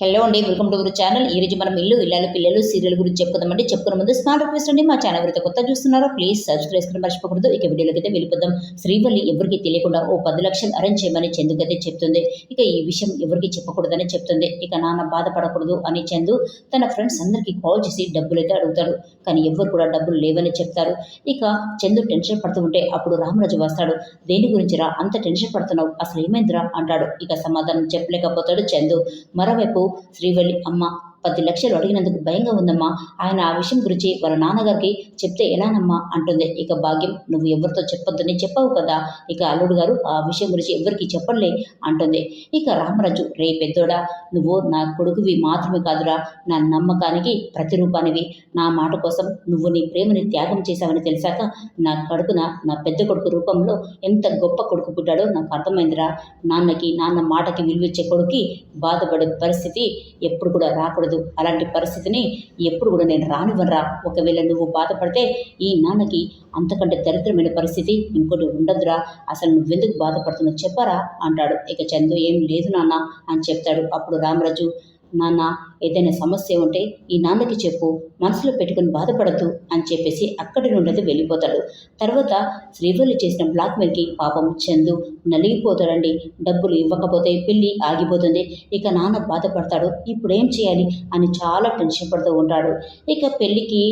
Hello అండి welcome to Guru channel ఈ రోజు మనం ఇల్లు ఇల్లాల పిల్లలు సీరియల్ గురించి చెప్పుకుందామండి. చెప్పుకున్న ముందు స్మార్ట్ రిక్వెస్ట్ అండి. మా ఛానల్ ఎవరైతే కొత్త చూస్తున్నారో ప్లీజ్ సబ్స్క్రైబ్ చేసుకుని మర్చిపోకూడదు. ఇక వీడియోలోకి అయితే వెళ్ళిపోదాం. శ్రీవల్లి ఎవరికి తెలియకుండా ఓ పది లక్షలు అరేంజ్ చేయమని చందుకైతే చెప్తుంది. ఇక ఈ విషయం ఎవరికి చెప్పకూడదని చెప్తుంది. ఇక నాన్న బాధపడకూడదు అని చందు తన ఫ్రెండ్స్ అందరికీ కాల్ చేసి డబ్బులు అయితే అడుగుతాడు. కానీ ఎవరు కూడా డబ్బులు లేవని చెప్తారు. ఇక చందు టెన్షన్ పడుతూ ఉంటే అప్పుడు రామరాజు వస్తాడు. దేని గురించిరా అంత టెన్షన్ పడుతున్నావు. అసలు ఏమైందిరా? అంటాడు. ఇక సమాధానం చెప్పలేకపోతాడు చందు. మరోవైపు శ్రీవల్లి అమ్మ. పది లక్షలు అడిగినందుకు భయంగా ఉందమ్మా. ఆయన ఆ విషయం గురించి వాళ్ళ నాన్నగారికి చెప్తే ఎలానమ్మా అంటుంది. ఇక భాగ్యం నువ్వు ఎవరితో చెప్పొద్దని చెప్పావు కదా. ఇక అల్లుడు గారు ఆ విషయం గురించి ఎవరికి చెప్పలే అంటుంది. ఇక రామరాజు రే పెద్దోడా నువ్వు నా కొడుకువి మాత్రమే కాదురా. నా నమ్మకానికి ప్రతిరూపానివి. నా మాట కోసం నువ్వు నీ ప్రేమని త్యాగం చేశావని తెలిసాక నా కడుపున నా పెద్ద కొడుకు రూపంలో ఎంత గొప్ప కొడుకు పుట్టాడో నాకు అర్థమైందిరా. నాన్నకి నాన్న మాటకి విలువిచ్చే కొడుకి బాధపడే పరిస్థితి ఎప్పుడు కూడా రాకూడదు. అలాంటి పరిస్థితిని ఎప్పుడు కూడా నేను రానివ్వరా ఒకవేళ నువ్వు బాధపడితే ఈ నాన్నకి అంతకంటే దరిద్రమైన పరిస్థితి ఇంకోటి ఉండదురా. అసలు నువ్వెందుకు బాధపడుతున్నావు చెప్పరా అంటాడు. ఇక చందు ఏం లేదు నాన్న అని చెప్తాడు అప్పుడు రామరాజు. నాన్న ఏదైనా సమస్య ఉంటే ఈ నాన్నకి చెప్పు మనసులో పెట్టుకుని బాధపడద్దు అని చెప్పేసి అక్కడి నుండి వెళ్ళిపోతాడు. తర్వాత శ్రీవల్లి చేసిన బ్లాక్మెయిల్కి పాపం చందు నలిగిపోతాడండి. డబ్బులు ఇవ్వకపోతే పెళ్ళి ఆగిపోతుంది. ఇక నాన్న బాధపడతాడు. ఇప్పుడు ఏం చేయాలి అని చాలా టెన్షన్ పడుతూ ఉంటాడు. ఇక పెళ్ళికి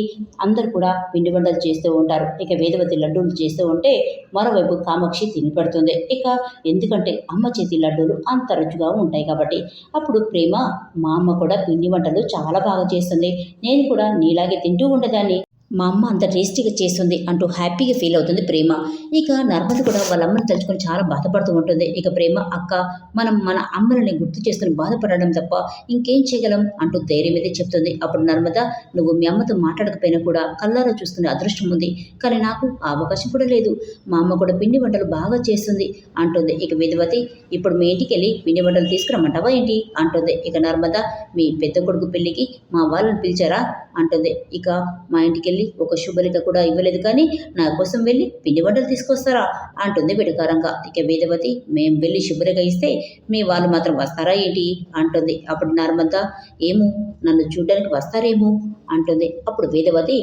అందరు కూడా పిండి వంటలు చేస్తూ ఉంటారు. ఇక వేదవతి లడ్డూలు చేస్తూ ఉంటే మరోవైపు కామాక్షి తిని పెడుతుంది. ఇక ఎందుకంటే అమ్మ చేతి లడ్డూలు అంత రుచిగా ఉంటాయి కాబట్టి. అప్పుడు ప్రేమ మా అమ్మ కూడా పిండి వంటలు చాలా బాగా చేస్తుంది. నేను కూడా నీలాగే తింటూ ఉండేదాన్ని. మా అమ్మ అంత టేస్టీగా చేస్తుంది అంటూ హ్యాపీగా ఫీల్ అవుతుంది ప్రేమ. ఇక నర్మద కూడా వాళ్ళ అమ్మని తలుచుకొని చాలా బాధపడుతూ ఉంటుంది. ఇక ప్రేమ అక్క మనం మన అమ్మలని గుర్తు చేసుకుని బాధపడడం తప్ప ఇంకేం చేయగలం అంటూ ధైర్యం అయితే చెప్తుంది. అప్పుడు నర్మద నువ్వు మీ అమ్మతో మాట్లాడకపోయినా కూడా కల్లారా చూస్తున్న అదృష్టం ఉంది. కానీ నాకు ఆ అవకాశం కూడా లేదు. మా అమ్మ కూడా పిండి వంటలు బాగా చేస్తుంది అంటుంది. ఇక విధవతి ఇప్పుడు మీ ఇంటికి వెళ్ళి పిండి వంటలు తీసుకురమ్మంటావా ఏంటి? అంటుంది. ఇక నర్మద మీ పెద్ద కొడుకు పెళ్ళికి మా వాళ్ళని పిలిచారా? అంటుంది. ఇక మా ఇంటికి వెళ్ళి ఒక శుభలిత కూడా ఇవ్వలేదు కానీ నా కోసం వెళ్ళి పిండి వంటలు తీసుకొస్తారా? అంటుంది విడకారంగా ఇక వేదవతి మేం వెళ్ళి శుభ్రగా ఇస్తే మీ వాళ్ళు మాత్రం వస్తారా ఏంటి? అంటుంది. అప్పుడు నర్మద ఏమో నన్ను చూడడానికి వస్తారేమో? అంటుంది. అప్పుడు వేదవతి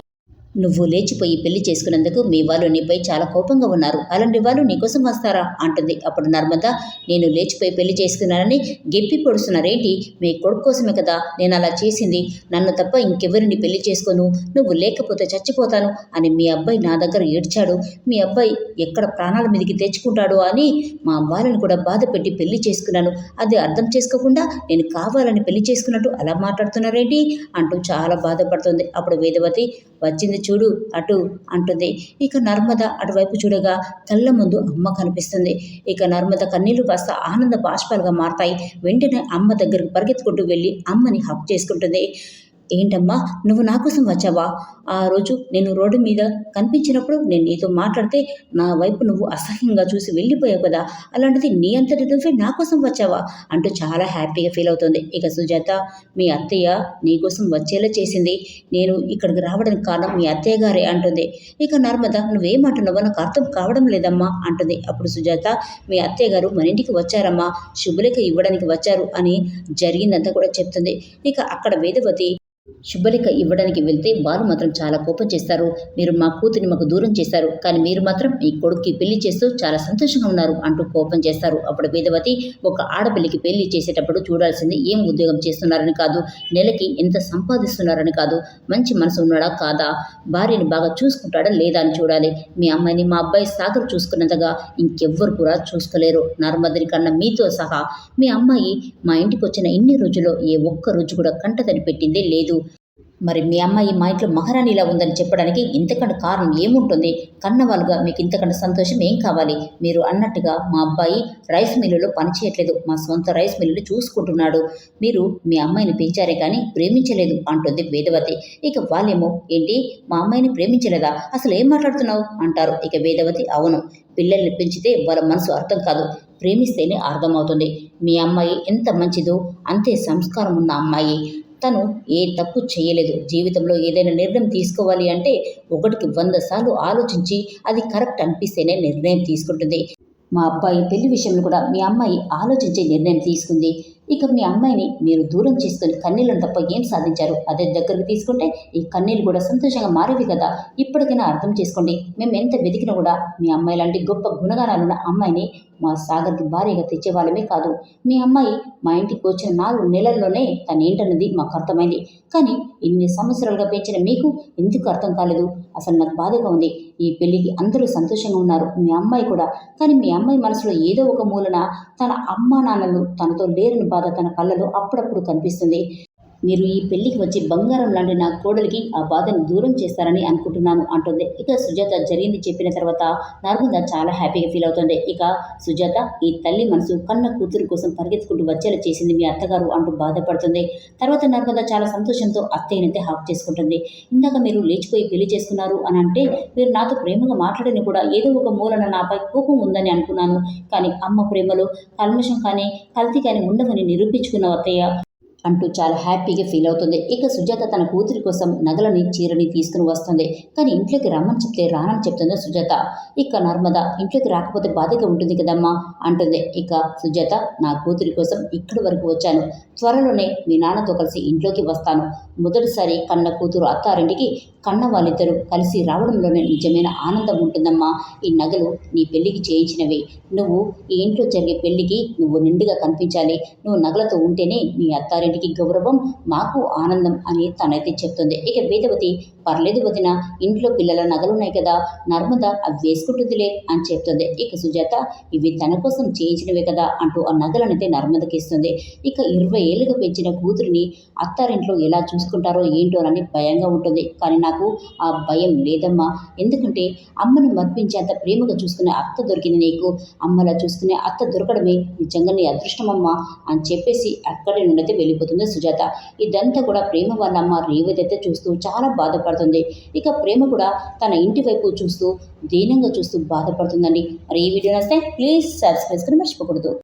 నువ్వు లేచిపోయి పెళ్ళి చేసుకున్నందుకు మీ వాళ్ళు నీపై చాలా కోపంగా ఉన్నారు. అలాంటి వాళ్ళు నీకోసం వస్తారా? అంటుంది. అప్పుడు నర్మద నేను లేచిపోయి పెళ్ళి చేసుకున్నానని గెప్పి పొడుస్తున్నారేంటి? మీ కొడుకు కోసమే కదా నేను అలా చేసింది. నన్ను తప్ప ఇంకెవరిని పెళ్ళి చేసుకోను. నువ్వు లేకపోతే చచ్చిపోతాను అని మీ అబ్బాయి నా దగ్గర ఏడ్చాడు. మీ అబ్బాయి ఎక్కడ ప్రాణాల మీదకి తెచ్చుకుంటాడు అని మా వాళ్ళని కూడా బాధ పెట్టి పెళ్ళి చేసుకున్నాను. అది అర్థం చేసుకోకుండా నేను కావాలని పెళ్ళి చేసుకున్నట్టు అలా మాట్లాడుతున్నారేంటి? అంటూ చాలా బాధపడుతుంది. అప్పుడు వేదవతి వచ్చింది చూడు అటు అంటుంది. ఇక నర్మద అటువైపు చూడగా కళ్ళ ముందు అమ్మ కనిపిస్తుంది. ఇక నర్మద కన్నీళ్ళు కాస్త ఆనంద బాష్పాలుగా మారతాయి. వెంటనే అమ్మ దగ్గరకు పరిగెత్తుకుంటూ వెళ్ళి అమ్మని హక్ చేసుకుంటుంది. ఏంటమ్మా నువ్వు నా కోసం వచ్చావా? ఆ రోజు నేను రోడ్డు మీద కనిపించినప్పుడు నేను నీతో మాట్లాడితే నా వైపు నువ్వు అసహ్యంగా చూసి వెళ్ళిపోయావు కదా. అలాంటిది నీ అంతటి నువ్వే నా కోసం వచ్చావా? అంటూ చాలా హ్యాపీగా ఫీల్ అవుతుంది. ఇక సుజాత మీ అత్తయ్య నీ కోసం వచ్చేలా చేసింది. నేను ఇక్కడికి రావడానికి కారణం మీ అత్తయ్య గారే అంటుంది. ఇక నర్మద నువ్వేమంటున్నావో నాకు అర్థం కావడం లేదమ్మా అంటుంది. అప్పుడు సుజాత మీ అత్తయ్య గారు మన ఇంటికి వచ్చారమ్మా శుభలేఖ ఇవ్వడానికి వచ్చారు అని జరిగిందంతా కూడా చెప్తుంది. ఇక అక్కడ వేదవతి శుభలేఖ ఇవ్వడానికి వెళ్తే వారు మాత్రం చాలా కోపం చేస్తారు. మీరు మా కూతురిని మాకు దూరం చేశారు. కానీ మీరు మాత్రం మీ కొడుక్కి పెళ్ళి చేస్తూ చాలా సంతోషంగా ఉన్నారు అంటూ కోపం చేస్తారు. అప్పుడు వేదవతి ఒక ఆడపిల్లికి పెళ్ళి చేసేటప్పుడు చూడాల్సింది ఏం ఉద్యోగం చేస్తున్నారని కాదు. నెలకి ఎంత సంపాదిస్తున్నారని కాదు. మంచి మనసు ఉన్నాడా కాదా? భార్యని బాగా చూసుకుంటాడా లేదా అని చూడాలి. మీ అమ్మాయిని మా అబ్బాయి సాగర్ చూసుకున్నంతగా ఇంకెవ్వరు కూడా చూసుకోలేరు. నర్మదని కన్నా మీతో సహా మీ అమ్మాయి మా ఇంటికి వచ్చిన ఇన్ని రోజుల్లో ఏ ఒక్క రోజు కూడా కంటతడి పెట్టిందే లేదు. మరి మీ అమ్మాయి మా ఇంట్లో మహారాణిలా ఉందని చెప్పడానికి ఇంతకంటే కారణం ఏముంటుంది? కన్నవాళ్ళుగా మీకు ఇంతకంటే సంతోషం ఏం కావాలి? మీరు అన్నట్టుగా మా అబ్బాయి రైస్ మిల్లులో పనిచేయట్లేదు మా సొంత రైస్ మిల్లులు చూసుకుంటున్నాడు. మీరు మీ అమ్మాయిని పెంచారే కానీ ప్రేమించలేదు అంటుంది వేదవతి. ఇక వాళ్ళేమో ఏంటి? మా అమ్మాయిని ప్రేమించలేదా? అసలు ఏం మాట్లాడుతున్నావు? అంటారు. ఇక వేదవతి అవును. పిల్లల్ని పెంచితే వాళ్ళ మనసు అర్థం కాదు. ప్రేమిస్తేనే అర్థమవుతుంది. మీ అమ్మాయి ఎంత మంచిదో అంతే సంస్కారం ఉన్న అమ్మాయి. తను ఏ తప్పు చేయలేదు. జీవితంలో ఏదైనా నిర్ణయం తీసుకోవాలి అంటే ఒకటికి వంద సార్లు ఆలోచించి అది కరెక్ట్ అనిపిస్తేనే నిర్ణయం తీసుకుంటుంది. మా అబ్బాయి పెళ్ళి విషయంలో కూడా మీ అమ్మాయి ఆలోచించే నిర్ణయం తీసుకుంది. ఇక మీ అమ్మాయిని మీరు దూరం చేసుకుని కన్నీళ్ళను తప్ప ఏం సాధించారు? అదే దగ్గరకు తీసుకుంటే ఈ కన్నీళ్ళు కూడా సంతోషంగా మారేవి కదా? ఇప్పటికైనా అర్థం చేసుకోండి. మేము ఎంత వెతికినా కూడా మీ అమ్మాయి లాంటి గొప్ప గుణగానాలున్న అమ్మాయిని మా సాగర్కి భార్యగా తెచ్చేవాళ్ళమే కాదు. మీ అమ్మాయి మా ఇంటికి వచ్చిన నాలుగు నెలల్లోనే తను ఏంటన్నది మాకు అర్థమైంది. కానీ ఇన్ని సంవత్సరాలుగా పెంచిన మీకు ఎందుకు అర్థం కాలేదు? అసలు నాకు బాధగా ఉంది. ఈ పెళ్ళికి అందరూ సంతోషంగా ఉన్నారు. మీ అమ్మాయి కూడా. కానీ మీ అమ్మాయి మనసులో ఏదో ఒక మూలన తన అమ్మా నాన్నలు తనతో లేరని బాధ తన కళ్ళలో అప్పుడప్పుడు కనిపిస్తుంది. మీరు ఈ పెళ్ళికి వచ్చి బంగారం లాంటి నా కోడలికి ఆ బాధను దూరం చేస్తారని అనుకుంటున్నాను అంటుంది. ఇక సుజాత జరిగింది చెప్పిన తర్వాత నర్మద చాలా హ్యాపీగా ఫీల్ అవుతుంది. ఇక సుజాత ఈ తల్లి మనసు కన్న కూతురు కోసం పరిగెత్తుకుంటూ వచ్చేలా చేసింది మీ అత్తగారు అంటూ బాధపడుతుంది. తర్వాత నర్మద చాలా సంతోషంతో అత్తయ్యనైతే హాక్ చేసుకుంటుంది. ఇందాక మీరు లేచిపోయి పెళ్ళి చేసుకున్నారు అని అంటే మీరు నాతో ప్రేమగా మాట్లాడని కూడా ఏదో ఒక మూలన నాపై కోపం ఉందని అనుకున్నాను. కానీ అమ్మ ప్రేమలో కల్మషం కానీ కల్తీ కానీ ఉండవని నిరూపించుకున్న అత్తయ్య. అంటూ చాలా హ్యాపీగా ఫీల్ అవుతుంది. ఇక సుజాత తన కూతురి కోసం నగలని చీరని తీసుకుని వస్తుంది. కానీ ఇంట్లోకి రమ్మని చెప్తే రానని చెప్తుంది సుజాత. ఇక నర్మద ఇంట్లోకి రాకపోతే బాధగా ఉంటుంది కదమ్మా అంటుంది. ఇక సుజాత నా కూతురి కోసం ఇక్కడి వరకు వచ్చాను. త్వరలోనే మీ నాన్నతో కలిసి ఇంట్లోకి వస్తాను. మొదటిసారి కన్న కూతురు అత్తారింటికి కన్న వాళ్ళిద్దరూ కలిసి రావడంలోనే నిజమైన ఆనందం ఉంటుందమ్మా. ఈ నగలు నీ పెళ్ళికి చేయించినవి. నువ్వు ఈ ఇంట్లో జరిగే పెళ్ళికి నువ్వు నిండుగా కనిపించాలి. నువ్వు నగలతో ఉంటేనే నీ అత్తారింటికి గౌరవం మాకు ఆనందం అని తనైతే చెప్తుంది. ఇక వేదవతి పర్లేదు వదిన ఇంట్లో పిల్లల నగలున్నాయి కదా నర్మద అవి వేసుకుంటుందిలే అని చెప్తుంది. ఇక సుజాత ఇవి తన కోసం చేయించినవే కదా అంటూ ఆ నగలనైతే నర్మదకి ఇస్తుంది. ఇక ఇరవై ఏళ్ళుగా పెంచిన కూతురిని అత్తారింట్లో ఎలా చూసుకుంటారో ఏంటోనని భయంగా ఉంటుంది. కానీ నాకు ఆ భయం లేదమ్మా. ఎందుకంటే అమ్మను మర్పించేంత ప్రేమగా చూసుకునే అత్త దొరికింది నీకు. అమ్మలా చూసుకునే అత్త దొరకడమే నిజంగా నీ అదృష్టమమ్మా అని చెప్పేసి అక్కడి నుండి అయితే చెప్పుతుంది సుజాత. ఇదంతా కూడా ప్రేమ వాళ్ళ అమ్మ రేవదైతే చూస్తూ చాలా బాధపడుతుంది. ఇక ప్రేమ కూడా తన ఇంటి వైపు చూస్తూ దీనంగా చూస్తూ బాధపడుతుందండి. మరి ఈ వీడియో నస్తే ప్లీజ్ సబ్స్క్రైబ్ చేసుకుని మర్చిపోకూడదు.